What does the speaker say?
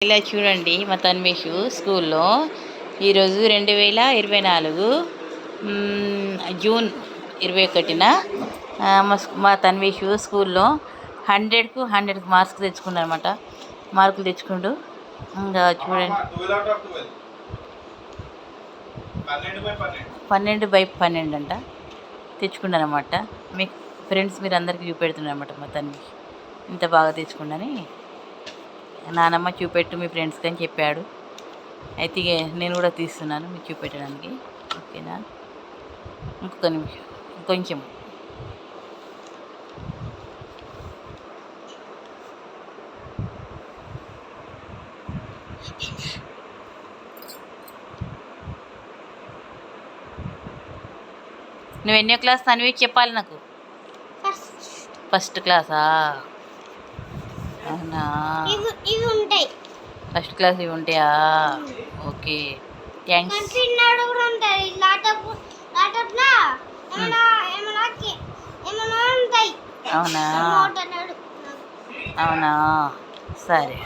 ఇలా చూడండి మా తన్మేషు స్కూల్లో. ఈరోజు రెండు వేల ఇరవై నాలుగు జూన్ ఇరవై ఒకటిన మా స్కూ- తన్మేషు స్కూల్లో హండ్రెడ్కు హండ్రెడ్ మార్క్స్ తెచ్చుకున్నారనమాట మార్కులు తెచ్చుకుండు ఇంకా చూడండి. పన్నెండు బై పన్నెండు అంట తెచ్చుకున్నాను అనమాట మీ ఫ్రెండ్స్ మీరు అందరికీ చూపెడుతున్నారు అనమాట మా తన్వి ఇంత బాగా తెచ్చుకున్నాని నానమ్మ చూపెట్టు మీ ఫ్రెండ్స్కి అని చెప్పాడు. అయితే నేను కూడా తీస్తున్నాను మీకు చూపెట్టడానికి. ఓకేనా? ఇంకొక నిమిషం కొంచెం. నువ్వు ఎన్నో క్లాస్ తనవి చెప్పాలి నాకు? ఫస్ట్ క్లాసా అవునా? ఇవి ఉంటాయి. ఫస్ట్ క్లాస్ ఇవి ఉంటాయా? ఓకే. థ్యాంక్స్. కూడా ఉంటాయి. లాటప్ లాటప్ లా ఏమైనా ఏమైనా కి- ఏమైనా ఉంటాయి. అవునా? అవునా? సరే.